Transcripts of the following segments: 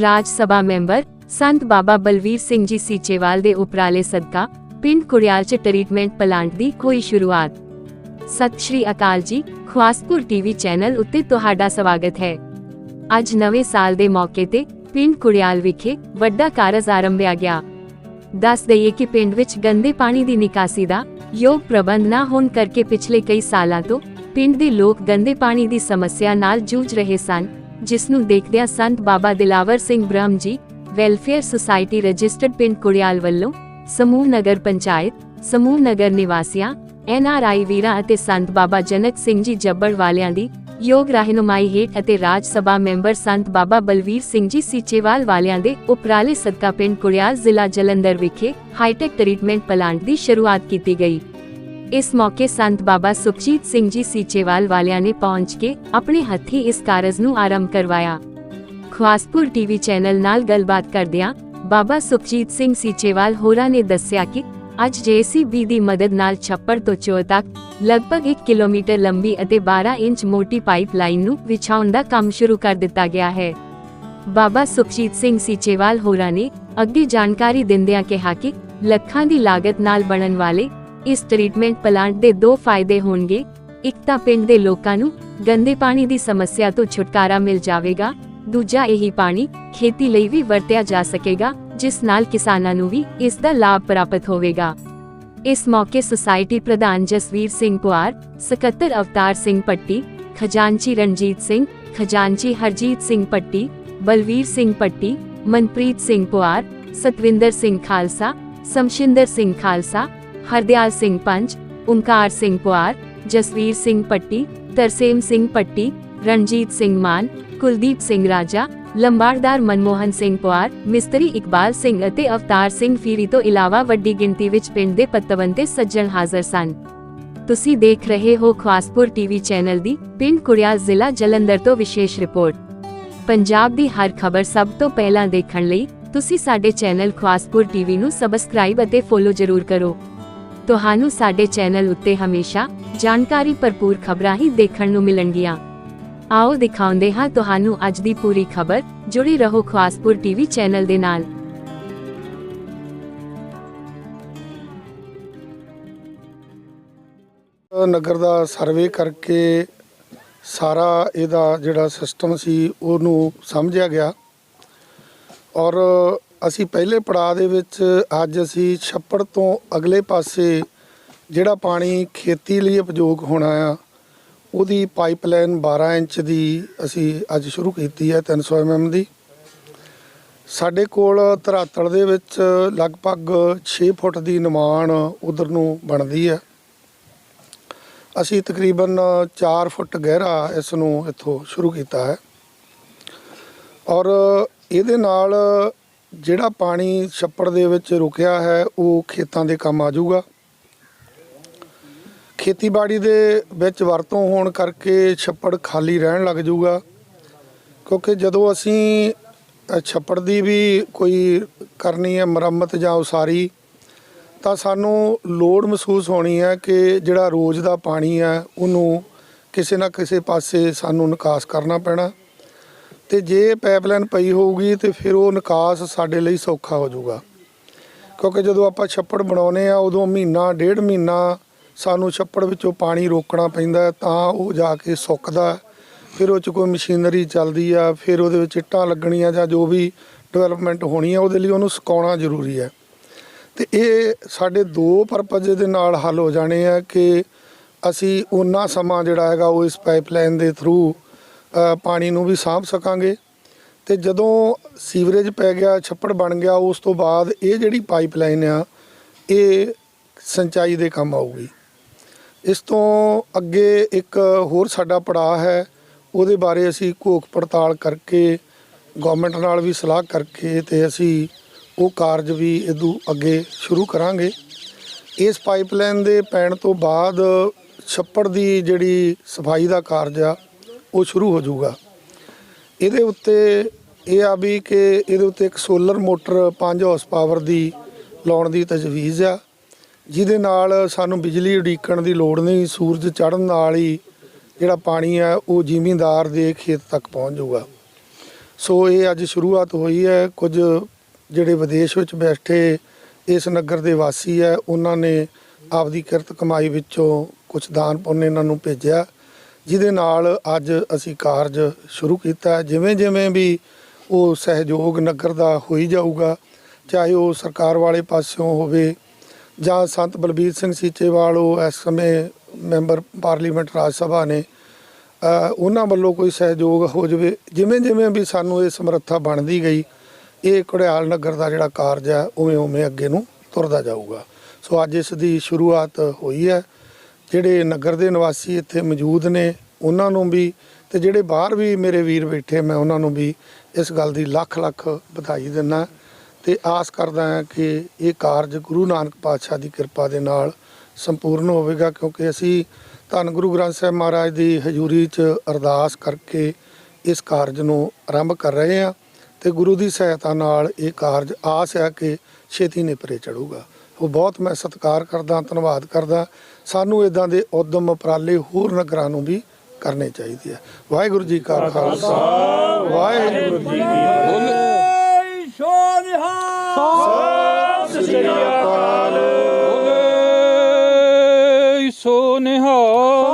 ਰਾਜ ਸਭਾ member ਸੰਤ ਬਾਬਾ ਬਲਵੀਰ ਸਿੰਘ ਜੀ ਸੀਚੇਵਾਲ ਦੇ ਉਪਰਾਲੇ ਸਦਕਾ ਪਿੰਡ ਕੁੜਿਆਲ 'ਚ ਟ੍ਰੀਟਮੈਂਟ ਪਲਾਂਟ ਦੀ ਕੋਈ ਸ਼ੁਰੂਆਤ। ਸਤਿ ਸ਼੍ਰੀ ਅਕਾਲ ਜੀ ਖਵਾਸਪੁਰ ਟੀਵੀ ਚੈਨਲ ਉੱਤੇ ਤੁਹਾਡਾ ਸਵਾਗਤ ਹੈ। ਅੱਜ ਨਵੇਂ ਸਾਲ ਦੇ ਮੌਕੇ ਤੇ ਪਿੰਡ ਕੁੜਿਆਲ ਵਿਖੇ ਵੱਡਾ ਕਾਰਜ ਆਰੰਭਿਆ ਗਿਆ। ਦੱਸ ਦਈਏ ਕਿ ਪਿੰਡ ਵਿੱਚ ਗੰਦੇ ਪਾਣੀ ਦੀ ਨਿਕਾਸੀ ਦਾ ਯੋਗ ਪ੍ਰਬੰਧ ਨਾ ਹੋਣ ਕਰਕੇ ਪਿਛਲੇ ਕਈ ਸਾਲਾਂ ਤੋਂ ਪਿੰਡ ਦੇ ਲੋਕ ਗੰਦੇ ਪਾਣੀ ਦੀ ਸਮੱਸਿਆ ਨਾਲ ਜੂਝ ਰਹੇ ਸਨ। ਜਿਸ ਨੂੰ ਦੇਖਦਿਆਂ ਸੰਤ ਬਾਬਾ ਦਿਲਾਵਰ ਸਿੰਘ ਬ੍ਰਹਮ ਜੀ ਵੈਲਫੇਅਰ ਸੁਸਾਇਟੀ ਰਜਿਸਟਰਡ ਪਿੰਡ ਕੁੜਿਆਲ ਵੱਲੋਂ ਸਮੂਹ ਨਗਰ ਪੰਚਾਇਤ, ਸਮੂਹ ਨਗਰ ਨਿਵਾਸੀਆਂ ਐਨਆਰਆਈ ਵੀਰਾਂ ਅਤੇ ਸੰਤ ਬਾਬਾ ਜਨਕ ਸਿੰਘ ਜੀ ਜੱਬੜ ਵਾਲਿਆਂ ਦੀ ਯੋਗ ਰਹਿਨੁਮਾਈ ਹੇਠ ਅਤੇ ਰਾਜ ਸਭਾ ਮੈਂਬਰ ਸੰਤ ਬਾਬਾ ਬਲਵੀਰ ਸਿੰਘ ਜੀ ਸੀਚੇਵਾਲ ਵਾਲਿਆਂ ਦੇ ਉਪਰਾਲੇ ਸਦਕਾ ਪਿੰਡ ਕੁੜਿਆਲ ਜ਼ਿਲ੍ਹਾ ਜਲੰਧਰ ਵਿਖੇ ਹਾਈਟੈਕ ਟ੍ਰੀਟਮੈਂਟ ਪਲਾਂਟ ਦੀ ਸ਼ੁਰੂਆਤ ਕੀਤੀ ਗਈ। ਇਸ ਮੌਕੇ ਸੰਤ ਬਾਬਾ ਸੁਖਜੀਤ ਸਿੰਘ ਜੀ ਸੀਚੇਵਾਲ ਵਾਲਿਆਂ ਨੇ ਪਹੁੰਚ ਕੇ ਆਪਣੇ ਹੱਥੀ ਇਸ ਕਾਰਜ ਨੂੰ ਆਰੰਭ ਕਰਵਾਇਆ। ਖਵਾਸਪੁਰ ਟੀਵੀ ਚੈਨਲ ਨਾਲ ਗੱਲਬਾਤ ਕਰਦਿਆਂ ਬਾਬਾ ਸੁਖਜੀਤ ਸਿੰਘ ਸੀਚੇਵਾਲ ਹੋਰਾਂ ਨੇ ਦੱਸਿਆ ਕਿ ਅੱਜ ਜੇਸੀਬੀ ਦੀ ਮਦਦ ਨਾਲ ਛੱਪੜ ਤੋਂ ਚੋਰ ਤੱਕ ਲਗਭਗ 1 ਕਿਲੋਮੀਟਰ ਲੰਬੀ ਅਤੇ 12 ਇੰਚ ਮੋਟੀ ਪਾਈਪ ਲਾਈਨ ਨੂੰ ਵਿਛਾਉਣ ਦਾ ਕੰਮ ਸ਼ੁਰੂ ਕਰ ਦਿੱਤਾ ਗਿਆ ਹੈ। ਬਾਬਾ ਸੁਖਜੀਤ ਸਿੰਘ ਸੀਚੇਵਾਲ ਹੋਰਾਂ ਨੇ ਅੱਗੇ ਜਾਣਕਾਰੀ ਦਿੰਦਿਆਂ ਕਿਹਾ ਕਿ ਲੱਖਾਂ ਦੀ ਲਾਗਤ ਨਾਲ ਬਣਨ ਵਾਲੇ ਇਸ ਟ੍ਰੀਟਮੈਂਟ ਪਲਾਂਟ ਦੇ ਦੋ ਫਾਇਦੇ ਹੋਣਗੇ। ਇੱਕ ਤਾਂ ਪਿੰਡ ਦੇ ਲੋਕਾਂ ਨੂੰ ਗੰਦੇ ਪਾਣੀ ਦੀ ਸਮੱਸਿਆ ਤੋਂ ਛੁਟਕਾਰਾ ਮਿਲ ਜਾਵੇਗਾ। ਦੂਜਾ ਇਹੀ ਪਾਣੀ ਖੇਤੀ ਲਈ ਵੀ ਵਰਤਿਆ ਜਾ ਸਕੇਗਾ, ਜਿਸ ਨਾਲ ਕਿਸਾਨਾਂ ਨੂੰ ਵੀ ਇਸ ਦਾ ਲਾਭ ਪ੍ਰਾਪਤ ਹੋਵੇਗਾ। ਇਸ ਮੌਕੇ ਸੁਸਾਇਟੀ ਪ੍ਰਧਾਨ ਜਸਵੀਰ ਸਿੰਘ ਪੁਆਰ ਸਕੱਤਰ ਅਵਤਾਰ ਸਿੰਘ ਪੱਟੀ, ਖਜ਼ਾਨਚੀ ਰਣਜੀਤ ਸਿੰਘ, ਖਜ਼ਾਨਚੀ ਹਰਜੀਤ ਸਿੰਘ ਪੱਟੀ, ਬਲਵੀਰ ਸਿੰਘ ਪੱਟੀ, ਮਨਪ੍ਰੀਤ ਸਿੰਘ ਪੁਆਰ ਸਤਵਿੰਦਰ ਸਿੰਘ ਖਾਲਸਾ, ਸਮਸ਼ਿੰਦਰ ਸਿੰਘ ਖਾਲਸਾ ਹਰਦਿਆਲ ਸਿੰਘ ਪੰਚ ਓਮਕਾਰ ਸਿੰਘ ਪੁਆਰ, ਜਸਵੀਰ ਸਿੰਘ ਪੱਟੀ, ਤਰਸੇਮ ਸਿੰਘ ਪੱਟੀ, ਰਣਜੀਤ ਸਿੰਘ ਮਾਨ, ਕੁਲਦੀਪ ਸਿੰਘ ਰਾਜਾ, ਲੰਬਾੜਦਾਰ ਮਨਮੋਹਨ ਸਿੰਘ ਪੁਆਰ, ਮਿਸਤਰੀ ਇਕਬਾਲ ਸਿੰਘ ਅਤੇ ਅਵਤਾਰ ਸਿੰਘ ਫੀਰੀ ਤੋਂ ਇਲਾਵਾ ਵੱਡੀ ਗਿਣਤੀ ਵਿੱਚ ਪਿੰਡ ਦੇ ਪਤਵੰਤੇ ਸੱਜਣ ਹਾਜ਼ਰ ਸਨ। ਤੁਸੀਂ ਦੇਖ ਰਹੇ ਹੋ ਖਵਾਸਪੁਰ ਟੀਵੀ ਚੈਨਲ ਦੀ ਪਿੰਡ ਕੁੜਿਆ ਜ਼ਿਲ੍ਹਾ ਜਲੰਧਰ ਤੋਂ ਵਿਸ਼ੇਸ਼ ਰਿਪੋਰਟ। ਪੰਜਾਬ ਦੀ ਹਰ ਖਬਰ ਸਭ ਤੋਂ ਪਹਿਲਾਂ ਦੇਖਣ ਲਈ ਤੁਸੀਂ ਸਾਡੇ ਚੈਨਲ ਖਵਾਸਪੁਰ ਟੀਵੀ ਨੂੰ ਸਬਸਕ੍ਰਾਈਬ ਅਤੇ ਫੋਲੋ ਜ਼ਰੂਰ ਕਰੋ। ਤੁਹਾਨੂੰ ਸਾਡੇ ਚੈਨਲ ਉੱਤੇ ਹਮੇਸ਼ਾ ਜਾਣਕਾਰੀ ਭਰਪੂਰ ਖਬਰਾਂ ਹੀ ਦੇਖਣ ਨੂੰ ਮਿਲਣਗੀਆਂ। ਆਓ ਦਿਖਾਉਂਦੇ ਹਾਂ ਤੁਹਾਨੂੰ ਅੱਜ ਦੀ ਪੂਰੀ ਖਬਰ, ਜੁੜੀ ਰਹੋ ਖਵਾਸਪੁਰ ਟੀਵੀ ਚੈਨਲ ਦੇ ਨਾਲ। ਨਗਰ ਦਾ ਸਰਵੇ ਕਰਕੇ ਸਾਰਾ ਇਹਦਾ ਜਿਹੜਾ ਸਿਸਟਮ ਸੀ, ਉਹਨੂੰ ਸਮਝਿਆ ਗਿਆ। ਔਰ ਅਸੀਂ ਪਹਿਲੇ ਪੜਾਅ ਦੇ ਵਿੱਚ ਅੱਜ ਅਸੀਂ ਛੱਪੜ ਤੋਂ ਅਗਲੇ ਪਾਸੇ ਜਿਹੜਾ ਪਾਣੀ ਖੇਤੀ ਲਈ ਉਪਯੋਗ ਹੋਣਾ ਆ, ਉਹਦੀ ਪਾਈਪਲਾਈਨ 12 ਇੰਚ ਦੀ ਅਸੀਂ ਅੱਜ ਸ਼ੁਰੂ ਕੀਤੀ ਹੈ 300 ਐਮਐਮ ਦੀ। ਸਾਡੇ ਕੋਲ ਧਰਾਤਲ ਦੇ ਵਿੱਚ ਲਗਭਗ 6 ਫੁੱਟ ਦੀ ਨਿਮਾਣ ਉਧਰ ਨੂੰ ਬਣਦੀ ਹੈ। ਅਸੀਂ ਤਕਰੀਬਨ 4 ਫੁੱਟ ਗਹਿਰਾ ਇਸ ਨੂੰ ਇੱਥੋਂ ਸ਼ੁਰੂ ਕੀਤਾ ਹੈ। ਔਰ ਇਹਦੇ ਨਾਲ ਜਿਹੜਾ ਪਾਣੀ ਛੱਪੜ ਦੇ ਵਿੱਚ ਰੁਕਿਆ ਹੈ, ਉਹ ਖੇਤਾਂ ਦੇ ਕੰਮ ਆ ਜਾਊਗਾ ਖੇਤੀਬਾੜੀ ਦੇ ਵਿੱਚ ਵਰਤੋਂ ਹੋਣ ਕਰਕੇ ਛੱਪੜ ਖਾਲੀ ਰਹਿਣ ਲੱਗ ਜਾਊਗਾ ਕਿਉਂਕਿ ਜਦੋਂ ਅਸੀਂ ਛੱਪੜ ਦੀ ਵੀ ਕੋਈ ਕਰਨੀ ਹੈ, ਮੁਰੰਮਤ ਜਾਂ ਉਸਾਰੀ, ਤਾਂ ਸਾਨੂੰ ਲੋੜ ਮਹਿਸੂਸ ਹੋਣੀ ਹੈ ਕਿ ਜਿਹੜਾ ਰੋਜ਼ ਦਾ ਪਾਣੀ ਹੈ, ਉਹਨੂੰ ਕਿਸੇ ਨਾ ਕਿਸੇ ਪਾਸੇ ਸਾਨੂੰ ਨਿਕਾਸ ਕਰਨਾ ਪੈਣਾ। ਤੇ ਜੇ ਪਾਈਪਲਾਈਨ ਪਈ ਹੋਊਗੀ ਤੇ ਫਿਰ ਉਹ ਨਿਕਾਸ ਸਾਡੇ ਲਈ ਸੌਖਾ ਹੋ ਜਾਊਗਾ। ਕਿਉਂਕਿ ਜਦੋਂ ਆਪਾਂ ਛੱਪੜ ਬਣਾਉਨੇ ਆ ਉਦੋਂ ਮਹੀਨਾ, ਡੇਢ ਮਹੀਨਾ ਸਾਨੂੰ ਛੱਪੜ ਵਿੱਚੋਂ ਪਾਣੀ ਰੋਕਣਾ ਪੈਂਦਾ ਤਾਂ ਉਹ ਜਾ ਕੇ ਸੁੱਕਦਾ ਫਿਰ ਉਹ ਚ ਕੋਈ ਮਸ਼ੀਨਰੀ ਚੱਲਦੀ ਆ, ਫਿਰ ਉਹਦੇ ਵਿੱਚ ਇੱਟਾਂ ਲੱਗਣੀਆਂ ਜਾਂ ਜੋ ਵੀ ਡਿਵੈਲਪਮੈਂਟ ਹੋਣੀ ਆ, ਉਹਦੇ ਲਈ ਉਹਨੂੰ ਸੁਕਾਉਣਾ ਜ਼ਰੂਰੀ ਹੈ। ਤੇ ਇਹ ਸਾਡੇ ਦੋ ਪਰਪਸ ਦੇ ਨਾਲ ਹੱਲ ਹੋ ਜਾਣੇ ਆ ਕਿ ਅਸੀਂ ਉਹਨਾਂ ਸਮਾਂ ਜਿਹੜਾ ਹੈਗਾ ਉਹ ਇਸ ਪਾਈਪਲਾਈਨ ਦੇ ਥਰੂ ਪਾਣੀ ਨੂੰ ਵੀ ਸਾਂਭ ਸਕਾਂਗੇ। ਤੇ ਜਦੋਂ ਸੀਵਰੇਜ ਪੈ ਗਿਆ, ਛੱਪੜ ਬਣ ਗਿਆ, ਉਸ ਤੋਂ ਬਾਅਦ ਇਹ ਜਿਹੜੀ ਪਾਈਪਲਾਈਨ ਆ, ਇਹ ਸਿੰਚਾਈ ਦੇ ਕੰਮ ਆਊਗੀ। ਇਸ ਤੋਂ ਅੱਗੇ ਇੱਕ ਹੋਰ ਸਾਡਾ ਪੜਾਅ ਹੈ, ਉਹਦੇ ਬਾਰੇ ਅਸੀਂ ਘੋਖ ਪੜਤਾਲ ਕਰਕੇ ਗਵਰਨਮੈਂਟ ਨਾਲ ਵੀ ਸਲਾਹ ਕਰਕੇ ਤੇ ਅਸੀਂ ਉਹ ਕਾਰਜ ਵੀ ਇਦੋਂ ਅੱਗੇ ਸ਼ੁਰੂ ਕਰਾਂਗੇ। ਇਸ ਪਾਈਪਲਾਈਨ ਦੇ ਪੈਣ ਤੋਂ ਬਾਅਦ ਛੱਪੜ ਦੀ ਜਿਹੜੀ ਸਫ਼ਾਈ ਦਾ ਕਾਰਜ ਆ ਉਹ ਸ਼ੁਰੂ ਹੋ ਜਾਊਗਾ। ਇਹਦੇ ਉੱਤੇ ਇਹ ਆ ਵੀ ਕਿ ਇਹਦੇ ਉੱਤੇ ਇੱਕ ਸੋਲਰ ਮੋਟਰ 5 ਹਾਰਸ ਪਾਵਰ ਦੀ ਲਾਉਣ ਦੀ ਤਜਵੀਜ਼ ਆ, ਜਿਹਦੇ ਨਾਲ ਸਾਨੂੰ ਬਿਜਲੀ ਉਡੀਕਣ ਦੀ ਲੋੜ ਨਹੀਂ, ਸੂਰਜ ਚੜ੍ਹਨ ਨਾਲ ਹੀ ਜਿਹੜਾ ਪਾਣੀ ਆ, ਉਹ ਜ਼ਿਮੀਂਦਾਰ ਦੇ ਖੇਤ ਤੱਕ ਪਹੁੰਚ ਜਾਊਗਾ। ਸੋ ਇਹ ਅੱਜ ਸ਼ੁਰੂਆਤ ਹੋਈ ਹੈ। ਕੁਝ ਜਿਹੜੇ ਵਿਦੇਸ਼ ਵਿੱਚ ਬੈਠੇ ਇਸ ਨਗਰ ਦੇ ਵਾਸੀ ਹੈ ਉਹਨਾਂ ਨੇ ਆਪਦੀ ਕਿਰਤ ਕਮਾਈ ਵਿੱਚੋਂ ਕੁਝ ਦਾਨ ਪੁੰਨ ਇਹਨਾਂ ਨੂੰ ਭੇਜਿਆ। ਜਿਹਦੇ ਨਾਲ ਅੱਜ ਅਸੀਂ ਕਾਰਜ ਸ਼ੁਰੂ ਕੀਤਾ ਜਿਵੇਂ ਜਿਵੇਂ ਵੀ ਉਹ ਸਹਿਯੋਗ ਨਗਰ ਦਾ ਹੋਈ ਜਾਊਗਾ, ਚਾਹੇ ਉਹ ਸਰਕਾਰ ਵਾਲੇ ਪਾਸਿਓਂ ਹੋਵੇ ਜਾਂ ਸੰਤ ਬਲਬੀਰ ਸਿੰਘ ਸੀਚੇਵਾਲ, ਉਹ ਇਸ ਸਮੇਂ ਮੈਂਬਰ ਪਾਰਲੀਮੈਂਟ ਰਾਜ ਸਭਾ ਨੇ ਉਹਨਾਂ ਵੱਲੋਂ ਕੋਈ ਸਹਿਯੋਗ ਹੋ ਜਾਵੇ। ਜਿਵੇਂ ਜਿਵੇਂ ਵੀ ਸਾਨੂੰ ਇਹ ਸਮਰੱਥਾ ਬਣਦੀ ਗਈ, ਇਹ ਘੜਿਆਲ ਨਗਰ ਦਾ ਜਿਹੜਾ ਕਾਰਜ ਹੈ, ਉਵੇਂ ਉਵੇਂ ਅੱਗੇ ਨੂੰ ਤੁਰਦਾ ਜਾਊਗਾ। ਸੋ ਅੱਜ ਇਸ ਦੀ ਸ਼ੁਰੂਆਤ ਹੋਈ ਹੈ। ਜਿਹੜੇ ਨਗਰ ਦੇ ਨਿਵਾਸੀ ਇੱਥੇ ਮੌਜੂਦ ਨੇ, ਉਹਨਾਂ ਨੂੰ ਵੀ ਤੇ ਜਿਹੜੇ ਬਾਹਰ ਵੀ ਮੇਰੇ ਵੀਰ ਬੈਠੇ ਮੈਂ ਉਹਨਾਂ ਨੂੰ ਵੀ ਇਸ ਗੱਲ ਦੀ ਲੱਖ ਲੱਖ ਵਧਾਈ ਦਿੰਦਾ ਤੇ ਆਸ ਕਰਦਾ ਹਾਂ ਕਿ ਇਹ ਕਾਰਜ ਗੁਰੂ ਨਾਨਕ ਪਾਤਸ਼ਾਹ ਦੀ ਕਿਰਪਾ ਦੇ ਨਾਲ ਸੰਪੂਰਨ ਹੋਵੇਗਾ, ਕਿਉਂਕਿ ਅਸੀਂ ਧੰਨ ਗੁਰੂ ਗ੍ਰੰਥ ਸਾਹਿਬ ਮਹਾਰਾਜ ਦੀ ਹਜ਼ੂਰੀ 'ਚ ਅਰਦਾਸ ਕਰਕੇ ਇਸ ਕਾਰਜ ਨੂੰ ਆਰੰਭ ਕਰ ਰਹੇ ਹਾਂ ਤੇ ਗੁਰੂ ਦੀ ਸਹਾਇਤਾ ਨਾਲ ਇਹ ਕਾਰਜ ਆਸ ਹੈ ਕਿ ਛੇਤੀ ਨੇਪਰੇ ਚੜੂਗਾ। ਉਹ ਬਹੁਤ ਮੈਂ ਸਤਿਕਾਰ ਕਰਦਾ, ਧੰਨਵਾਦ ਕਰਦਾ ਸਾਨੂੰ ਇਦਾਂ ਦੇ ਉਦਮ ਉਪਰਾਲੇ ਹੋਰ ਨਗਰਾਂ ਨੂੰ ਵੀ ਕਰਨੇ ਚਾਹੀਦੇ ਆ। ਵਾਹਿਗੁਰੂ ਜੀ ਕਾ ਖਾਲਸਾ। ਵਾਹਿਗੁਰੂ ਜੀ ਕੀ ਸਤਿ ਸ੍ਰੀ ਅਕਾਲ। ਬੋਲੇ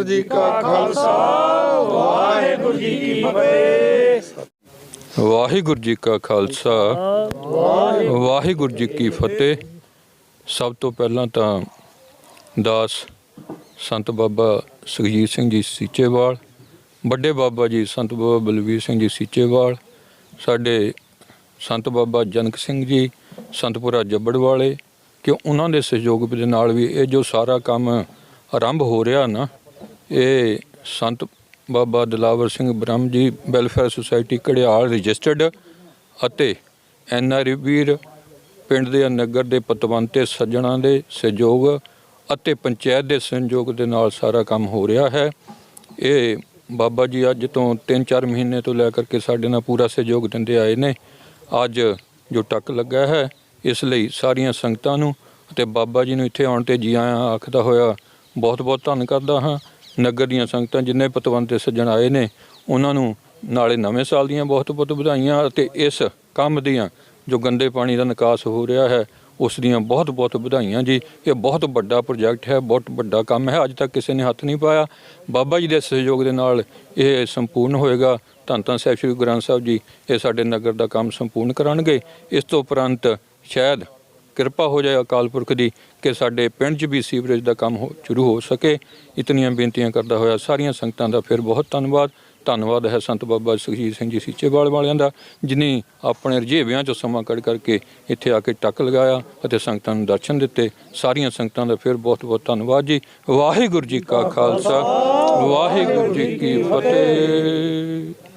ਵਾਹਿਗੁਰੂ ਜੀ ਕਾ ਖਾਲਸਾ। ਵਾਹਿਗੁਰੂ ਜੀ ਕੀ ਫਤਿਹ। ਵਾਹਿਗੁਰੂ ਜੀ ਕਾ ਖਾਲਸਾ। ਵਾਹਿਗੁਰੂ ਜੀ ਕੀ ਫਤਿਹ। ਸਭ ਤੋਂ ਪਹਿਲਾਂ ਤਾਂ ਦਾਸ ਸੰਤ ਬਾਬਾ ਸੁਖਜੀਤ ਸਿੰਘ ਜੀ ਸੀਚੇਵਾਲ ਵੱਡੇ ਬਾਬਾ ਜੀ ਸੰਤ ਬਾਬਾ ਬਲਵੀਰ ਸਿੰਘ ਜੀ ਸੀਚੇਵਾਲ ਸਾਡੇ ਸੰਤ ਬਾਬਾ ਜਨਕ ਸਿੰਘ ਜੀ ਸੰਤਪੁਰਾ ਜੱਬੜ ਵਾਲੇ ਕਿ ਉਹਨਾਂ ਦੇ ਸਹਿਯੋਗ ਦੇ ਨਾਲ ਵੀ ਇਹ ਜੋ ਸਾਰਾ ਕੰਮ ਆਰੰਭ ਹੋ ਰਿਹਾ ਨਾ ਇਹ ਸੰਤ ਬਾਬਾ ਦਲਾਵਰ ਸਿੰਘ ਬ੍ਰਹਮ ਜੀ ਵੈਲਫੇਅਰ ਸੁਸਾਇਟੀ ਘੜਿਆਲ ਰਜਿਸਟਰਡ ਅਤੇ ਐਨ ਆਰ ਵੀਰ ਪਿੰਡ ਦੇ ਨਗਰ ਦੇ ਪਤਵੰਤੇ, ਸੱਜਣਾ ਦੇ ਸਹਿਯੋਗ ਅਤੇ ਪੰਚਾਇਤ ਦੇ ਸਹਿਯੋਗ ਦੇ ਨਾਲ ਸਾਰਾ ਕੰਮ ਹੋ ਰਿਹਾ ਹੈ। ਇਹ ਬਾਬਾ ਜੀ ਅੱਜ ਤੋਂ 3-4 ਮਹੀਨੇ ਤੋਂ ਲੈ ਕਰਕੇ ਸਾਡੇ ਨਾਲ ਪੂਰਾ ਸਹਿਯੋਗ ਦਿੰਦੇ ਆਏ ਨੇ। ਅੱਜ ਜੋ ਟੱਕ ਲੱਗਾ ਹੈ, ਇਸ ਲਈ ਸਾਰੀਆਂ ਸੰਗਤਾਂ ਨੂੰ ਅਤੇ ਬਾਬਾ ਜੀ ਨੂੰ ਇੱਥੇ ਆਉਣ ਤੇ ਜੀ ਆਇਆਂ ਆਖਦਾ ਹੋਇਆ ਬਹੁਤ ਬਹੁਤ ਧੰਨ ਕਰਦਾ ਹਾਂ। ਨਗਰ ਦੀਆਂ ਸੰਗਤਾਂ ਜਿੰਨੇ ਪਤਵੰਤੇ ਸੱਜਣ ਆਏ ਨੇ, ਉਹਨਾਂ ਨੂੰ ਨਾਲੇ ਨਵੇਂ ਸਾਲ ਦੀਆਂ ਬਹੁਤ ਬਹੁਤ ਵਧਾਈਆਂ ਅਤੇ ਇਸ ਕੰਮ ਦੀਆਂ ਜੋ ਗੰਦੇ ਪਾਣੀ ਦਾ ਨਿਕਾਸ ਹੋ ਰਿਹਾ ਹੈ, ਉਸ ਦੀਆਂ ਬਹੁਤ ਬਹੁਤ ਵਧਾਈਆਂ ਜੀ। ਇਹ ਬਹੁਤ ਵੱਡਾ ਪ੍ਰੋਜੈਕਟ ਹੈ, ਬਹੁਤ ਵੱਡਾ ਕੰਮ ਹੈ। ਅੱਜ ਤੱਕ ਕਿਸੇ ਨੇ ਹੱਥ ਨਹੀਂ ਪਾਇਆ। ਬਾਬਾ ਜੀ ਦੇ ਸਹਿਯੋਗ ਦੇ ਨਾਲ ਇਹ ਸੰਪੂਰਨ ਹੋਏਗਾ। ਧੰਨ ਧੰਨ ਸਾਹਿਬ ਸ੍ਰੀ ਗੁਰੂ ਗ੍ਰੰਥ ਸਾਹਿਬ ਜੀ, ਇਹ ਸਾਡੇ ਨਗਰ ਦਾ ਕੰਮ ਸੰਪੂਰਨ ਕਰਨਗੇ ਇਸ ਤੋਂ ਉਪਰੰਤ ਸ਼ਾਇਦ ਕਿਰਪਾ ਹੋ ਜਾਏ ਅਕਾਲ ਪੁਰਖ ਦੀ ਕਿ ਸਾਡੇ ਪਿੰਡ 'ਚ ਵੀ ਸੀਵਰੇਜ ਦਾ ਕੰਮ ਹੋ- ਸ਼ੁਰੂ ਹੋ ਸਕੇ। ਇਤਨੀਆਂ ਬੇਨਤੀਆਂ ਕਰਦਾ ਹੋਇਆ ਸਾਰੀਆਂ ਸੰਗਤਾਂ ਦਾ ਫਿਰ ਬਹੁਤ ਧੰਨਵਾਦ। ਧੰਨਵਾਦ ਹੈ ਸੰਤ ਬਾਬਾ ਸੁਖਜੀਤ ਸਿੰਘ ਜੀ ਸੀਚੇਵਾਲ ਵਾਲਿਆਂ ਦਾ, ਜਿਨੇ ਆਪਣੇ ਰਜੇਵਿਆਂ 'ਚੋਂ ਸਮਾਂ ਕੱਢ ਕਰਕੇ ਇੱਥੇ ਆ ਕੇ ਟੱਕ ਲਗਾਇਆ ਅਤੇ ਸੰਗਤਾਂ ਨੂੰ ਦਰਸ਼ਨ ਦਿੱਤੇ। ਸਾਰੀਆਂ ਸੰਗਤਾਂ ਦਾ ਫਿਰ ਬਹੁਤ ਬਹੁਤ ਧੰਨਵਾਦ ਜੀ। ਵਾਹਿਗੁਰੂ ਜੀ ਕਾ ਖਾਲਸਾ, ਵਾਹਿਗੁਰੂ ਜੀ ਕੀ ਫਤਿਹ।